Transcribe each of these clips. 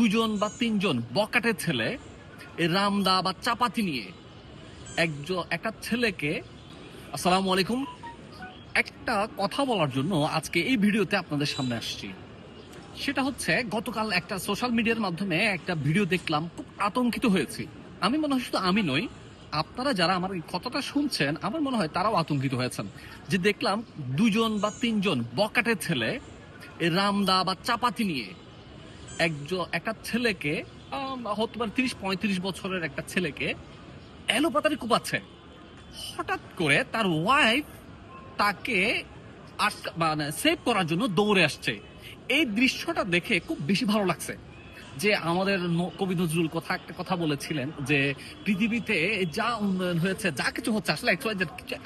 দুজন বা তিনজন বকাটে ছেলে রামদা বা চাপাতি নিয়ে। একজন একটা ছেলেকে, আসসালামু আলাইকুম, একটা কথা বলার জন্য আজকে এই ভিডিওতে আপনাদের সামনে আসছি। সেটা হচ্ছে, গতকাল একটা সোশ্যাল মিডিয়ার মাধ্যমে একটা ভিডিও দেখলাম, খুব আতঙ্কিত হয়েছি। আমি মনে হয় শুধু আমি নই, আপনারা যারা আমার এই কথাটা শুনছেন, আমার মনে হয় তারাও আতঙ্কিত হয়েছেন। যে দেখলাম দুজন বা তিনজন বকাটে ছেলে রামদা বা চাপাতি নিয়ে। একজন, একটা ছেলেকে হতে পারে তিরিশ, পঁয়ত্রিশ বছরের একটা ছেলেকে এলোপাতারি কুপাচ্ছে হঠাৎ করে তার ওয়াইফ তাকে মানে সেভ করার জন্য দৌড়ে আসছে। এই দৃশ্যটা দেখে খুব বেশি ভালো লাগছে। যে আমাদের কবি নজরুল কথা, একটা কথা বলেছিলেন যে পৃথিবীতে যা উন্নয়ন হয়েছে, যা কিছু হচ্ছে, আসলে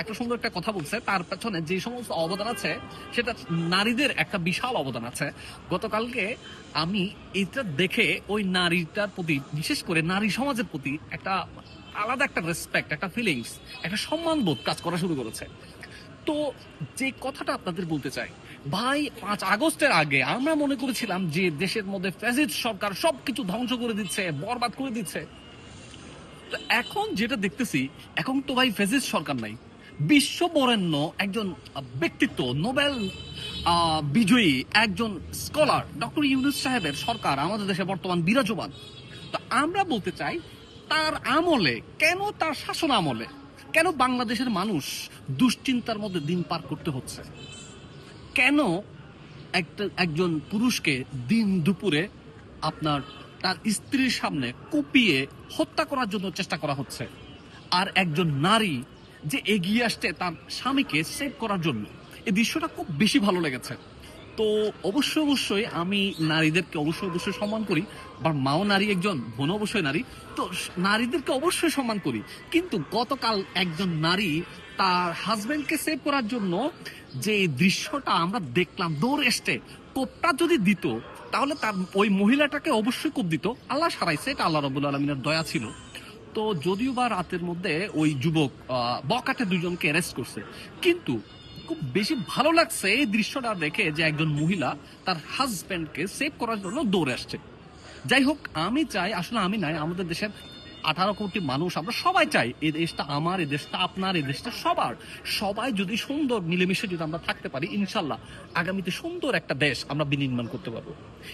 একটা সুন্দর একটা কথা বলছে, তার পেছনে যে সমস্ত অবদান আছে, সেটা নারীদের একটা বিশাল অবদান আছে। গতকালকে আমি এটা দেখে ওই নারীটার প্রতি, বিশেষ করে নারী সমাজের প্রতি একটা আলাদা একটা রেসপেক্ট একটা ফিলিংস একটা সম্মানবোধ কাজ করা শুরু করেছে। তো যে কথাটা আপনাদের বলতে চাই, ভাই, পাঁচ আগস্টের আগে আমরা মনে করেছিলাম যে দেশের মধ্যে ফ্যাসিড সরকার সবকিছু ধ্বংস করে দিচ্ছে, বরবাদ করে দিচ্ছে। এখন যেটা দেখতেছি, এখন তো ভাই ফ্যাসিড সরকার নাই। বিশ্ব বরেণ্য একজন ব্যক্তিত্ব, নোবেল বিজয়ী একজন স্কলার, ডক্টর ইউনুস সাহেবের সরকার আমাদের দেশে বর্তমান বিরাজমান। তো আমরা বলতে চাই, তার আমলে, কেন তার শাসন আমলে? কেন বাংলাদেশের মানুষ দুশ্চিন্তার মধ্যে দিন পার করতে হচ্ছে? কেন একটা, একজন পুরুষকে দিন দুপুরে আপনার তার স্ত্রীর সামনে কুপিয়ে হত্যা করার জন্য চেষ্টা করা হচ্ছে? আর একজন নারী যে এগিয়ে আসছে তার স্বামীকে সেভ করার জন্য। এই দৃশ্যটা খুব বেশি ভালো লেগেছে। তো অবশ্যই অবশ্যই আমি নারীদেরকে অবশ্যই অবশ্যই সম্মান করি, বা মাও নারী একজন বোন অবশ্যই নারী, তো নারীদেরকে অবশ্যই সম্মান করি। কিন্তু গতকাল একজন নারী তার হাজবেন্ডকে সেভ করার জন্য যে দৃশ্যটা আমরা দেখলাম, দৌড় এসছে, কোপটা যদি দিত, তাহলে তার ওই মহিলাটাকে অবশ্যই কোপ দিত। আল্লাহ সারাইছে, এটা আল্লাহ রবুল আলমিনের দয়া ছিল। তো যদিও বা রাতের মধ্যে ওই যুবক বকাটে দুজনকে অ্যারেস্ট করছে, কিন্তু খুব বেশি ভালো লাগছে এই দৃশ্যটা দেখে যে একজন মহিলা তার হাজবেন্ডকে সেভ করার জন্য দৌড়ে আসছে। যাই হোক, আমি চাই, আসলে আমি নাই, আমাদের দেশের আঠারো কোটি মানুষ, আমরা সবাই চাই এই দেশটা আমার, এই দেশটা আপনার, এই দেশটা সবার। সবাই যদি সুন্দর মিলেমিশে যদি আমরা থাকতে পারি, ইনশাল্লাহ আগামীতে সুন্দর একটা দেশ আমরা বিনির্মাণ করতে পারব।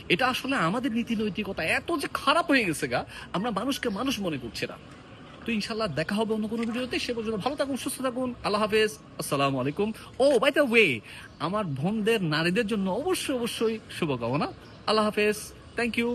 এটা আসলে আমাদের নীতি নৈতিকতা এত যে খারাপ হয়ে গেছে গা, আমরা মানুষকে মানুষ মনে করছি না। তো ইনশাল্লাহ দেখা হবে অন্য কোনো ভিডিওতে। সে পর্যন্ত ভালো থাকুন, সুস্থ থাকুন। আল্লাহ হাফেজ। আসসালামু আলাইকুম। ও বাই দ্য ওয়ে আমার বোনদের, নারীদের জন্য অবশ্যই অবশ্যই শুভকামনা। আল্লাহ হাফেজ। Thank you